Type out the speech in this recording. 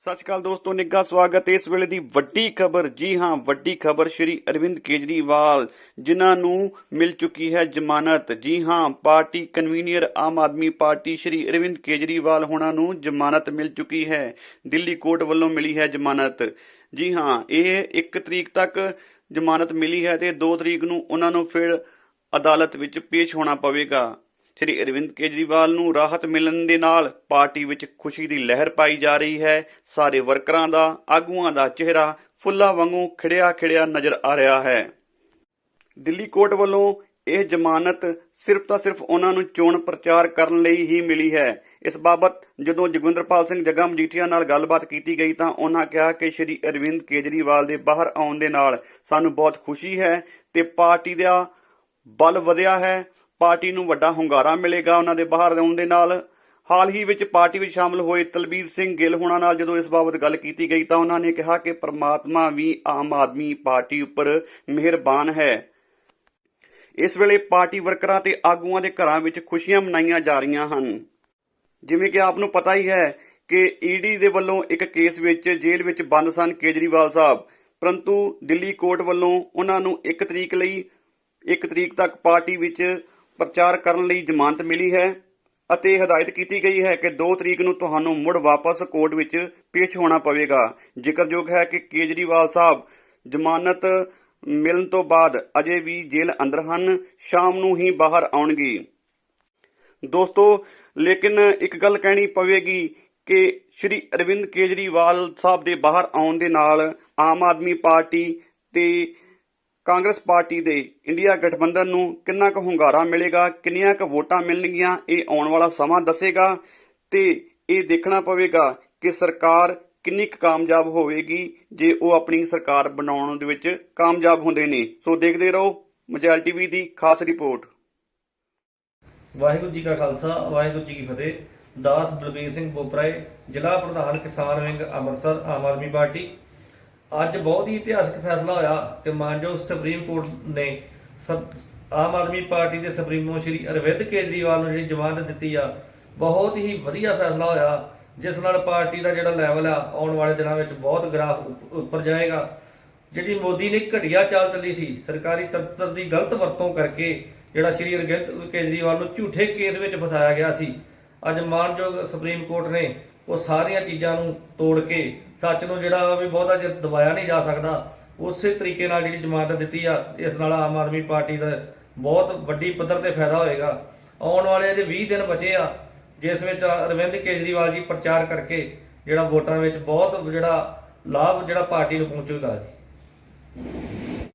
ਸਤਿ ਸ਼੍ਰੀ ਅਕਾਲ ਦੋਸਤੋ, ਨਿੱਘਾ ਸਵਾਗਤ ਹੈ ਇਸ ਵੇਲੇ ਦੀ ਵੱਡੀ ਖਬਰ। ਜੀ ਹਾਂ, ਵੱਡੀ ਖਬਰ ਸ਼੍ਰੀ ਅਰਵਿੰਦ ਕੇਜਰੀਵਾਲ, ਜਿਨ੍ਹਾਂ ਨੂੰ ਮਿਲ ਚੁੱਕੀ ਹੈ ਜ਼ਮਾਨਤ। ਜੀ ਹਾਂ, party convener Aam Aadmi party Shri Arvind Kejriwal ਹੋਣਾ ਨੂੰ ਜ਼ਮਾਨਤ ਮਿਲ ਚੁੱਕੀ ਹੈ। ਦਿੱਲੀ ਕੋਰਟ ਵੱਲੋਂ ਮਿਲੀ ਹੈ ਜ਼ਮਾਨਤ। ਜੀ ਹਾਂ, ਇਹ 1 ਤਰੀਕ ਤੱਕ ਜ਼ਮਾਨਤ ਮਿਲੀ ਹੈ ਤੇ 2 ਤਰੀਕ ਨੂੰ ਉਹਨਾਂ ਨੂੰ ਫਿਰ ਅਦਾਲਤ ਵਿੱਚ ਪੇਸ਼ ਹੋਣਾ ਪਵੇਗਾ। ਸ਼੍ਰੀ ਅਰਵਿੰਦ ਕੇਜਰੀਵਾਲ ਨੂੰ ਰਾਹਤ ਮਿਲਣ ਦੇ ਨਾਲ ਪਾਰਟੀ ਵਿੱਚ ਖੁਸ਼ੀ ਦੀ ਲਹਿਰ ਪਾਈ ਜਾ ਰਹੀ ਹੈ। ਸਾਰੇ ਵਰਕਰਾਂ ਦਾ, ਆਗੂਆਂ ਦਾ ਚਿਹਰਾ ਫੁੱਲਾਂ ਵਾਂਗੂ ਖਿੜਿਆ ਖਿੜਿਆ ਨਜ਼ਰ ਆ ਰਿਹਾ ਹੈ। ਦਿੱਲੀ ਕੋਰਟ ਵੱਲੋਂ ਇਹ ਜ਼ਮਾਨਤ ਸਿਰਫ ਤਾਂ ਸਿਰਫ ਉਹਨਾਂ ਨੂੰ ਚੋਣ ਪ੍ਰਚਾਰ ਕਰਨ ਲਈ ਹੀ ਮਿਲੀ ਹੈ। ਇਸ ਬਾਬਤ ਜਦੋਂ ਜਗਵਿੰਦਰਪਾਲ ਸਿੰਘ ਜੱਗਾ ਮਜੀਠੀਆ ਨਾਲ ਗੱਲਬਾਤ ਕੀਤੀ ਗਈ ਤਾਂ ਉਹਨਾਂ ਕਿਹਾ ਕਿ ਸ਼੍ਰੀ ਅਰਵਿੰਦ ਕੇਜਰੀਵਾਲ ਦੇ ਬਾਹਰ ਆਉਣ ਦੇ ਨਾਲ ਸਾਨੂੰ ਬਹੁਤ ਖੁਸ਼ੀ ਹੈ ਤੇ ਪਾਰਟੀ ਦਾ ਬਲ ਵਧਿਆ ਹੈ। ਪਾਰਟੀ ਨੂੰ ਵੱਡਾ ਹੁੰਗਾਰਾ ਮਿਲੇਗਾ ਉਹਨਾਂ ਦੇ ਬਾਹਰ ਆਉਣ ਦੇ ਨਾਲ। ਹਾਲ ਹੀ ਵਿੱਚ ਪਾਰਟੀ ਵਿੱਚ ਸ਼ਾਮਲ ਹੋਏ ਤਲਬੀਰ ਸਿੰਘ ਗਿੱਲ ਹੋਣਾ ਨਾਲ ਜਦੋਂ ਇਸ ਬਾਬਤ ਗੱਲ ਕੀਤੀ ਗਈ ਤਾਂ ਉਹਨਾਂ ਨੇ ਕਿਹਾ ਕਿ ਪ੍ਰਮਾਤਮਾ ਵੀ ਆਮ ਆਦਮੀ ਪਾਰਟੀ ਉੱਪਰ ਮਿਹਰਬਾਨ ਹੈ। ਇਸ ਵੇਲੇ ਪਾਰਟੀ ਵਰਕਰਾਂ ਤੇ ਆਗੂਆਂ ਦੇ ਘਰਾਂ ਵਿੱਚ ਖੁਸ਼ੀਆਂ ਮਨਾਈਆਂ ਜਾ ਰਹੀਆਂ ਹਨ। ਜਿਵੇਂ ਕਿ ਆਪ ਨੂੰ ਪਤਾ ਹੀ ਹੈ ਕਿ ਈਡੀ ਦੇ ਵੱਲੋਂ ਇੱਕ ਕੇਸ ਵਿੱਚ ਜੇਲ੍ਹ ਵਿੱਚ ਬੰਦ ਸਨ ਕੇਜਰੀਵਾਲ ਸਾਹਿਬ। ਪਰੰਤੂ ਦਿੱਲੀ ਕੋਰਟ ਵੱਲੋਂ ਉਹਨਾਂ ਨੂੰ 1 ਤਰੀਕ ਲਈ 1 ਤਰੀਕ ਤੱਕ ਪਾਰਟੀ ਵਿੱਚ ਪ੍ਰਚਾਰ ਕਰਨ ਲਈ ਜ਼ਮਾਨਤ ਮਿਲੀ ਹੈ ਅਤੇ ਹਦਾਇਤ ਕੀਤੀ ਗਈ ਹੈ ਕਿ 2 ਤਰੀਕ ਨੂੰ ਤੁਹਾਨੂੰ ਮੁੜ ਵਾਪਸ ਕੋਰਟ ਵਿੱਚ ਪੇਸ਼ ਹੋਣਾ ਪਵੇਗਾ। ਜ਼ਿਕਰਯੋਗ ਹੈ ਕਿ ਕੇਜਰੀਵਾਲ ਸਾਹਿਬ ਜ਼ਮਾਨਤ ਮਿਲਣ ਤੋਂ ਬਾਅਦ ਅਜੇ ਵੀ ਜੇਲ੍ਹ ਅੰਦਰ ਹਨ, ਸ਼ਾਮ ਨੂੰ ਹੀ ਬਾਹਰ ਆਉਣਗੇ। ਦੋਸਤੋ, ਲੇਕਿਨ ਇੱਕ ਗੱਲ ਕਹਿਣੀ ਪਵੇਗੀ ਕਿ ਸ਼੍ਰੀ ਅਰਵਿੰਦ ਕੇਜਰੀਵਾਲ ਸਾਹਿਬ ਦੇ ਬਾਹਰ ਆਉਣ ਦੇ ਨਾਲ ਆਮ ਆਦਮੀ ਪਾਰਟੀ ਤੇ ਕਾਂਗਰਸ ਪਾਰਟੀ ਦੇ ਇੰਡੀਆ ਗਠਬੰਧਨ ਨੂੰ ਕਿੰਨਾ ਕੁ ਹੁੰਗਾਰਾ ਮਿਲੇਗਾ, ਕਿੰਨੀਆਂ ਕੁ ਵੋਟਾਂ ਮਿਲਣਗੀਆਂ, ਇਹ ਆਉਣ ਵਾਲਾ ਸਮਾਂ ਦੱਸੇਗਾ ਤੇ ਇਹ ਦੇਖਣਾ ਪਵੇਗਾ ਕਿ ਸਰਕਾਰ ਕਿੰਨੀ ਕੁ ਕਾਮਯਾਬ ਹੋਵੇਗੀ ਜੇ ਉਹ ਆਪਣੀ ਸਰਕਾਰ ਬਣਾਉਣ ਦੇ ਵਿੱਚ ਕਾਮਯਾਬ ਹੁੰਦੇ ਨੇ। ਸੋ ਦੇਖਦੇ ਰਹੋ ਮਜੈਲ ਟੀਵੀ ਦੀ ਖਾਸ ਰਿਪੋਰਟ। ਵਾਹਿਗੁਰੂ ਜੀ ਕਾ ਖਾਲਸਾ, ਵਾਹਿਗੁਰੂ ਜੀ ਕੀ ਫਤਿਹ। ਦਾਸ ਬਲਬੀਰ ਸਿੰਘ ਬੋਪਰਾਏ, ਜ਼ਿਲ੍ਹਾ ਪ੍ਰਧਾਨ ਕਿਸਾਨ ਵਿੰਗ ਅੰਮ੍ਰਿਤਸਰ, ਆਮ ਆਦਮੀ ਪਾਰਟੀ। ਅੱਜ ਬਹੁਤ ਹੀ ਇਤਿਹਾਸਕ ਫੈਸਲਾ ਹੋਇਆ ਕਿ ਮਾਨਯੋਗ ਸੁਪਰੀਮ ਕੋਰਟ ਨੇ ਸਰ- ਆਮ ਆਦਮੀ ਪਾਰਟੀ ਦੇ ਸੁਪਰੀਮੋ ਸ਼੍ਰੀ ਅਰਵਿੰਦ ਕੇਜਰੀਵਾਲ ਨੂੰ ਜਿਹੜੀ ਜ਼ਮਾਨਤ ਦਿੱਤੀ ਆ, ਬਹੁਤ ਹੀ ਵਧੀਆ ਫੈਸਲਾ ਹੋਇਆ, ਜਿਸ ਨਾਲ ਪਾਰਟੀ ਦਾ ਜਿਹੜਾ ਲੈਵਲ ਆ, ਆਉਣ ਵਾਲੇ ਦਿਨਾਂ ਵਿੱਚ ਬਹੁਤ ਗ੍ਰਾਫ ਉੱਪ- ਉੱਪਰ ਜਾਏਗਾ। ਜਿਹੜੀ ਮੋਦੀ ਨੇ ਘਟੀਆ ਚਾਲ ਚੱਲੀ ਸੀ, ਸਰਕਾਰੀ ਤੰਤਰ ਦੀ ਗਲਤ ਵਰਤੋਂ ਕਰਕੇ ਜਿਹੜਾ ਸ਼੍ਰੀ ਅਰਵਿੰਦ ਕੇਜਰੀਵਾਲ ਨੂੰ ਝੂਠੇ ਕੇਸ ਵਿੱਚ ਫਸਾਇਆ ਗਿਆ ਸੀ, ਅੱਜ ਮਾਨਯੋਗ ਸੁਪਰੀਮ ਕੋਰਟ ਨੇ ਉਹ ਸਾਰੀਆਂ ਚੀਜ਼ਾਂ ਨੂੰ ਤੋੜ ਕੇ ਸੱਚ ਨੂੰ ਜਿਹੜਾ ਵੀ ਬਹੁਤਾ ਜੇ ਦਬਾਇਆ ਨਹੀਂ ਜਾ ਸਕਦਾ, ਉਸੇ ਤਰੀਕੇ ਨਾਲ ਜਿਹੜੀ ਜ਼ਮਾਨਤ ਦਿੱਤੀ ਆ, ਇਸ ਨਾਲ ਆਮ ਆਦਮੀ ਪਾਰਟੀ ਦਾ ਬਹੁਤ ਵੱਡੀ ਪੱਧਰ ਤੇ ਫਾਇਦਾ ਹੋਏਗਾ। ਆਉਣ ਵਾਲੇ ਅਜੇ 20 ਦਿਨ ਬਚੇ ਆ, ਜਿਸ ਵਿੱਚ ਅਰਵਿੰਦ ਕੇਜਰੀਵਾਲ ਜੀ ਪ੍ਰਚਾਰ ਕਰਕੇ ਜਿਹੜਾ ਵੋਟਰਾਂ ਵਿੱਚ ਬਹੁਤ ਜਿਹੜਾ ਲਾਭ ਜਿਹੜਾ ਪਾਰਟੀ ਨੂੰ ਪਹੁੰਚੇਗਾ। ਜੀ